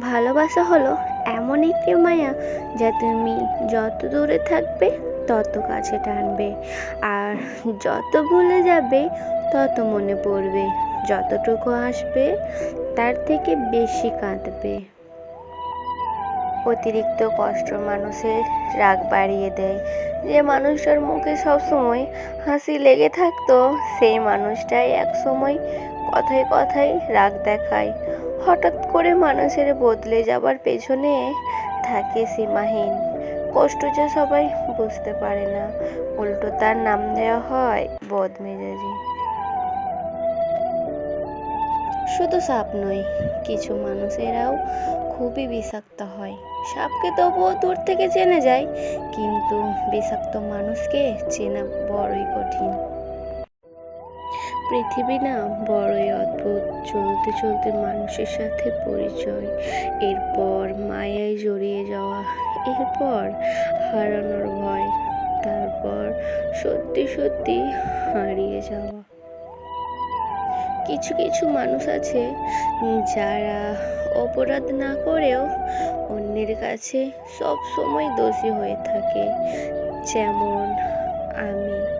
ভালোবাসা হলো এমন একটি মায়া যা তুমি যত দূরে থাকবে, তত কাছে টানবে। আর যত ভুলে যাবে, তত মনে পড়বে। যতটুকু আসবে, তার থেকে বেশি কাঁদবে। অতিরিক্ত কষ্ট মানুষের রাগ বাড়িয়ে দেয়। যে মানুষটার মুখে সবসময় হাসি লেগে থাকতো, সেই মানুষটাই এক সময় কথায় কথায় রাগ দেখায়। হঠাৎ করে মানুষের বদলে যাবার পেছনে থাকে সীমাহীন। কষ্ট যে সবাই বুঝতে পারে না। উল্টো তার নাম দেওয়া হয় বদমেজাজি। শুধু সাপ নয়, কিছু মানুষেরাও খুবই বিষাক্ত হয়। সাপকে তবুও দূর থেকে চেনে যায়, কিন্তু বিষাক্ত মানুষকে চেনা বড়ই কঠিন। পৃথিবী না বড়ই অদ্ভুত। চলতে চলতে মানুষের সাথে পরিচয়, এরপর মায়ায় জড়িয়ে যাওয়া, এরপর হারানোর ভয়, তারপর সত্যি সত্যি হারিয়ে যাওয়া। কিছু কিছু মানুষ আছে যারা অপরাধ না করেও অন্যের কাছে সব সময় দোষী হয়ে থাকে। যেমন আমি।